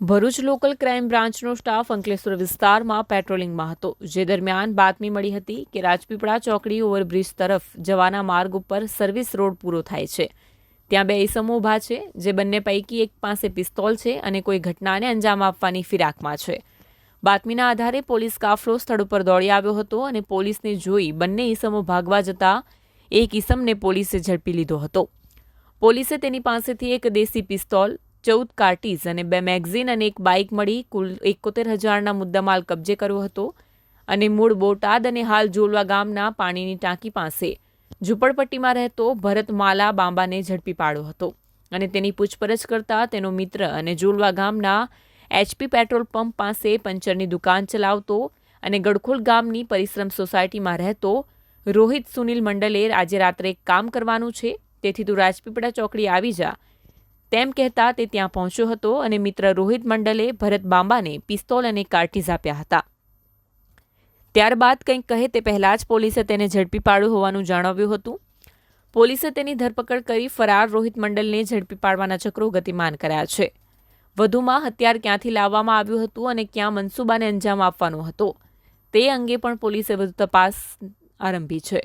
Bharuch local crime બ્રાન્ચનો staff Ankleshwar વિસ્તારમાં પેટ્રોલિંગમાં હતો. જે દરમિયાન બાતમી મળી હતી કે રાજપીપળા ચોકડી ઓવરબ્રિજ તરફ જવાના માર્ગ ઉપર સર્વિસ રોડ પૂરો થાય છે. ત્યાં બે ઈસમો ઊભા છે, જે બંને પૈકી એક પાસે પિસ્તોલ છે અને કોઈ ઘટનાને અંજામ આપવાની ફિરાકમાં છે. બાતમીના આધારે પોલીસ કાફલો સ્થળ ઉપર દોડી આવ્યો હતો અને પોલીસને જોઈ બંને ઈસમો ભાગવા જતા એક ઈસમને પોલીસે ઝડપી લીધો હતો. પોલીસે તેની પાસેથી એક દેશી પિસ્તોલ ચૌદ કાર્ટીઝ અને બે મેગઝીન અને એક બાઇક મળી. કુલ એકોતેર હજારના મુદ્દામાલ કબજે કર્યો હતો અને મૂળ બોટાદ અને હાલ જોલવા ગામના પાણીની ટાંકી પાસે ઝૂંપડપટ્ટીમાં રહેતો ભરત માલા બાંબાને ઝડપી પાડ્યો હતો અને તેની પૂછપરછ કરતા તેનો મિત્ર અને જોલવા ગામના એચપી પેટ્રોલ પંપ પાસે પંચરની દુકાન ચલાવતો અને ગડખોલ ગામની પરિશ્રમ સોસાયટીમાં રહેતો રોહિત સુનિલ મંડલે આજે રાત્રે કામ કરવાનું છે. તેથી તું રાજપીપળા ચોકડી આવી જા. તેમ કહેતા તે ત્યાં પહોંચ્યો હતો અને મિત્ર રોહિત મંડલે ભરત બાંબાને પિસ્તોલ અને કાર્ટીઝ આપ્યા હતા. ત્યારબાદ કંઈક કહે તે પહેલાં જ પોલીસે તેને ઝડપી પાડ્યું હોવાનું જણાવ્યું હતું. પોલીસે તેની ધરપકડ કરી ફરાર રોહિત મંડલને ઝડપી પાડવાના ચક્રો ગતિમાન કર્યા છે. વધુમાં હથિયાર ક્યાંથી લાવવામાં આવ્યું હતું અને ક્યાં મનસૂબાને અંજામ આપવાનો હતો, તે અંગે પણ પોલીસે વધુ તપાસ આરંભી છે.